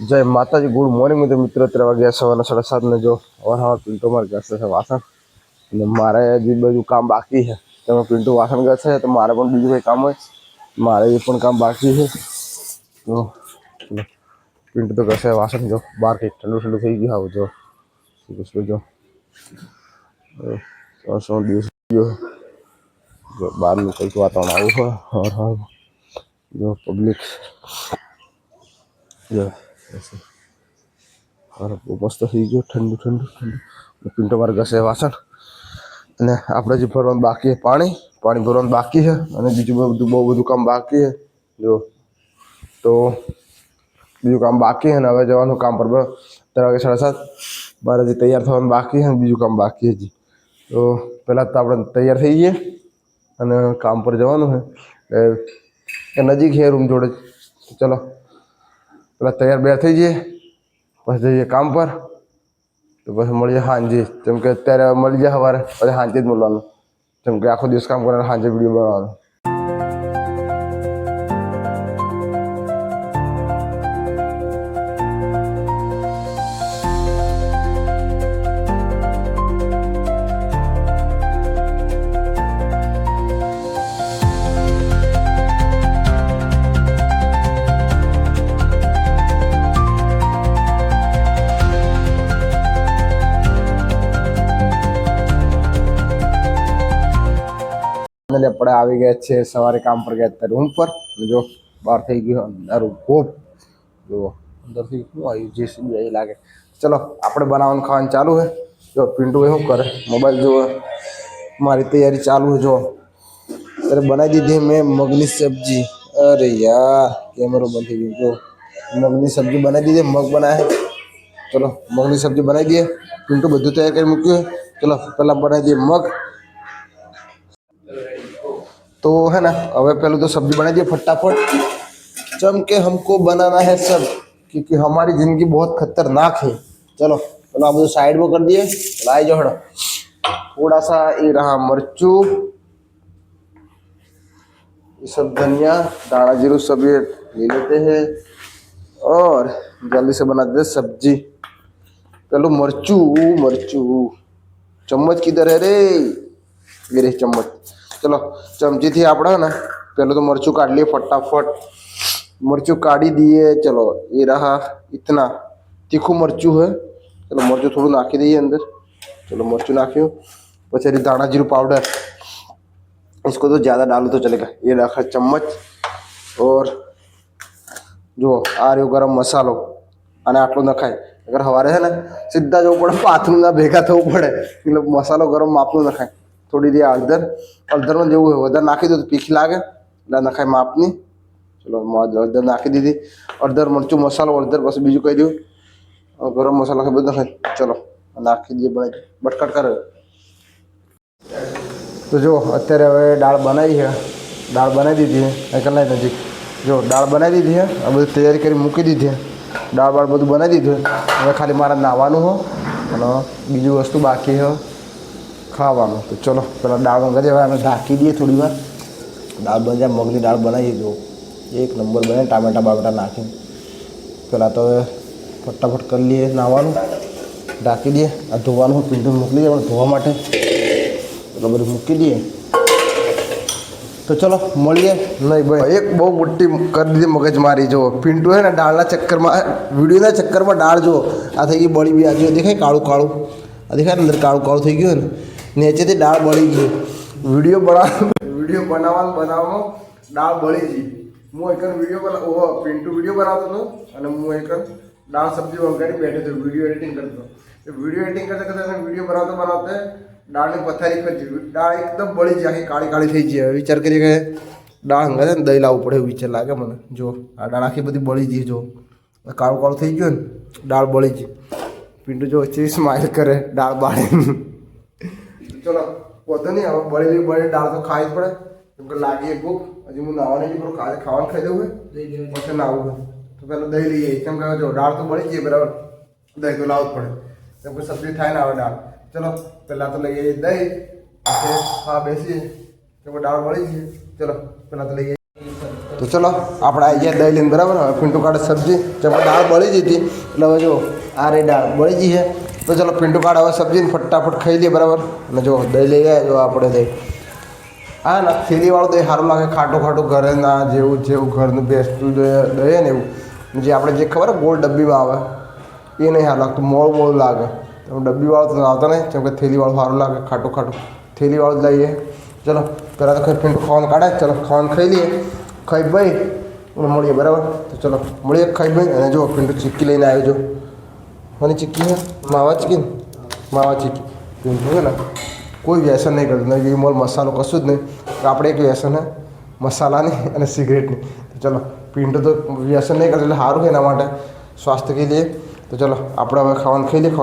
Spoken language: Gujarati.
જય માતાજી ગુડ મોર્નિંગ મિત્રો. મિત્રો અત્યારે વાગ્યા સવારના સાડા સાત ને જો અવાર હવાર પિન્ટો મારે ઘસે છે વાસણ. અને મારે હજી બધું કામ બાકી છે. તમે પિન્ટુ વાસણ ઘસે તો મારે પણ બીજું કંઈ કામ હોય. મારે એ પણ કામ બાકી છે. તો ચલો પિન્ટુ તો ઘસે વાસણ જો. બહાર કંઈક ઠંડુ ઠંડુ થઈ ગયું આવું જો. શું કશું જો. અ, શું દિવસ ગયો જો બહારનું કંઈક વાતાવરણ આવું હોય હવાર હવાર જો પબ્લિક જો. બહુ મસ્ત થઈ ગયો ઠંડુ ઠંડુ ઠંડુ પિન્ટો મારે ઘસે વાસણ અને આપણે જે ભરવાનું બાકી છે પાણી પાણી ભરવાનું બાકી છે અને બીજું બધું બહુ બધું કામ બાકી છે જો તો બીજું કામ બાકી છે અને હવે જવાનું કામ પર ત્રણ વાગે સાડા સાત મારે હજી તૈયાર થવાનું બાકી છે અને બીજું કામ બાકી હજી તો પહેલાં તો આપણે તૈયાર થઈ જઈએ અને કામ પર જવાનું છે નજીક છે રૂમ જોડે ચલો પેલા તૈયાર બે થઈ જઈએ, પછી જઈએ કામ પર. તો પછી મળીએ સાંજે. જેમ કે અત્યારે મળી જાય સવારે, પછી સાંજે જ મળવાનું. જેમ કે આખો દિવસ કામ કરવાનું, સાંજે વીડિયો બનાવવાનો. અને આપણે આવી ગયા છે, સવારે કામ પર ગયા હતા રૂમ પર જો બહાર થઈ ગયો, અંધારું ખૂબ, જો અંદરથી શું આવ્યું જેસીબી એ લાગે. ચલો, આપણે બનાવવાનું ખાવાનું ચાલુ છે. જો, પિન્ટુ શું કરે? મોબાઈલ જુઓ. મારી તૈયારી ચાલુ છે, જો. ત્યારે બનાવી દીધી મેં મગની સબ્જી. અરે યાર, કેમેરો બંધ થઈ ગયો, જો. મગની સબ્જી બનાવી દીધી, મગ બનાવે ચલો, મગની સબ્જી બનાવી દઈએ. પિન્ટુ બધું તૈયાર કરી મૂક્યું ચલો, પહેલાં બનાવી દઈએ મગ. तो है ना, अब पहले तो सब्ज़ी बना दिए फटाफट। चम के हमको बनाना है सब, क्योंकि हमारी ज़िंदगी बहुत खतरनाक है। चलो चलो आप साइड में कर दिए। लाई जो थोड़ा सा ये रहा मरचू। ये सब धनिया, दाना ज़ीरो सब ये ले लेते हैं। और जल्दी से बना देते सब्ज़ी। चलो मरचू मरचू। चम्मच किधर है रे? ये रे चम्मच। ચલો ચમચીથી આપણે ને પહેલું તો મરચું કાઢી લઈએ ફટાફટ મરચું કાઢી દઈએ ચલો એ રહા ઇતના તીખું મરચું है ચલો મરચું થોડું નાખી દઈએ અંદર ચલો મરચું નાખ્યું પછી અરે દાણા જીરું પાવડર इसको तो ज़्यादा डालो तो चलेगा ये रखा चम्मच और જો આ રહ્યો ગરમ મસાલો અને આટલો નખાય અગર સવારે છે ને સીધા જવું પડે પાથરું ના ભેગા થવું પડે એટલે મસાલો ગરમ માપનો નખાય થોડી દે હળદર હળદરમાં જેવું હોય વધારે નાખી દો તો તીખી લાગે. એટલે નખાય માપની. ચલો હળદર નાખી દીધી. હળદર મરચું, મસાલો હળદર પછી બીજું કહી દઉં. ગરમ મસાલો બધું નખાય ચલો નાખી દઈએ બનાવી. બટકટ કરે. તો જો, અત્યારે હવે દાળ બનાવી છે. દાળ બનાવી દીધી છે. કલાક નજીક. જો, દાળ બનાવી દીધી છે. આ બધી તૈયારી કરી મૂકી દીધી છે. દાળ બાળ બધું બનાવી દીધું હવે ખાલી મારે નાહવાનું હો અને બીજું વસ્તુ બાકી છે. ખાવાનું. તો ચલો, પેલા દાળ મંગાવી અમે ઢાંકી દઈએ થોડી વાર દાળ બની જાય મગની દાળ બનાવીએ જો, એક નંબર બને, ટામેટા બામેટા નાખીને. પહેલાં તો ફટાફટ કરી લઈએ નાહવાનું ઢાંકી દઈએ. આ ધોવાનું પીંઢું મોકલી દઈએ ધોવા માટે. એટલે બધું મૂકી દઈએ. તો ચલો, મળીએ. નહીં ભાઈ, એક બહુ મોટી કરી દીધી મગજ મારી. જો, પિન્ટુ હે ને, દાળના ચક્કરમાં, વિડીયોના ચક્કરમાં દાળ જો, આ થઈ ગઈ બળી બી. આજે દેખાય કાળું કાળું. આ દેખાય અંદર કાળું કાળું થઈ ગયું ને. નીચેથી દાળ બળી ગઈ. વીડિયો બનાવ વીડિયો બનાવવાનું બનાવવામાં દાળ બળી ગઈ. હું એક વીડિયો બના ઓહો, પિન્ટુ વીડિયો બનાવતો હતો અને હું એક દાળ સબ્જી વગાડી બેઠો હતો. વીડિયો એડિટિંગ કરતો એ વીડિયો એડિટિંગ કરતા કરતા વીડિયો બનાવતો બનાવતે દાળની પથારી કરી દાળ એકદમ બળી જાય આખી કાળી કાળી થઈ જાય વિચાર કરીએ કે દાળ હંગાતે ને દહીં લાવવું પડે એવું વિચાર લાગે મને. જો, આ દાળ આખી બધી બળી ગઈ. જો, કાળું કાળું થઈ ગયું ને, દાળ બળી ગઈ. પિન્ટુ જો વચ્ચે સ્માઇલ કરે, દાળ બાળે. ચલો પોતો નહીં હવે બળેલી બળેલી દાળ તો ખાવી જ પડે. કેમ કે લાગી ભૂખ હજી હું નાવાની પણ ખાલી ખાવાનું ખાઈ દઉં હોય પછી નાવું તો પહેલાં દહીં લઈએ કેમ કે જો દાળ તો બળી જાય બરાબર. દહીં તો લાવવું જ પડે. કેમ કે સબ્જી થાય ને આવે દાળ. ચલો પહેલાં તો લઈએ દહીં હા બેસીએ. કેમ કે દાળ બળી જઈએ ચલો પહેલાં તો લઈએ તો ચલો આપણે આવી ગયા દહીં લઈને બરાબર? હવે ફીંટું કાઢે સબ્જી. જેમ દાળ બળી જતી હતી. એટલે હવે જો આ રે દાળ. બળી જઈ છે. તો ચલો પિન્ટુ કાઢ, હવે સબ્જીને ફટાફટ ખાઈ લઈએ, બરાબર? અને જો દહીં લઈ આવ્યા, જો આપણે દહીં. હા, ના, થેલીવાળું દહીં સારું લાગે, ખાટું ખાટું ઘરે ના જેવું જેવું ઘરનું બેસતું દહીં ને એવું. જે આપણે જે ખબર, ગોળ ડબ્બીમાં આવે, એ નહીં સારું લાગતું, મોળું મોળું લાગે. તો ડબ્બીવાળું તો આવતા નહીં, જેમ કે થેલીવાળું સારું લાગે, ખાટું ખાટું. થેલીવાળું જ લઈએ. ચલો, પહેલાં તો ખાઈ પિન્ટુ ખાવાનું કાઢે ચલો, ખાવાનું ખાઈ લઈએ. ખાઈ ભાઈ મળીએ, બરાબર? તો ચલો, મળીએ, ખાઈ ભાઈ, અને જો પિન્ટુ ચીક્કી લઈને આવ્યો મને चिक्की માવા ચીક્કી ને? માવા ચીકી પિન્ટુ ને, કોઈ વ્યસન નહીં કરતું. નહીં મોલ મસાલો કશું જ નહીં. આપણે એક વ્યસન હે, મસાલાની અને સિગરેટની. ચલો પિંટ તો વ્યસન નહીં કરતું એટલે સારું એના માટે. સ્વાસ્થ્ય કે લીએ. તો ચલો, આપણે હવે ખાવાનું ખાઈ લઈએ.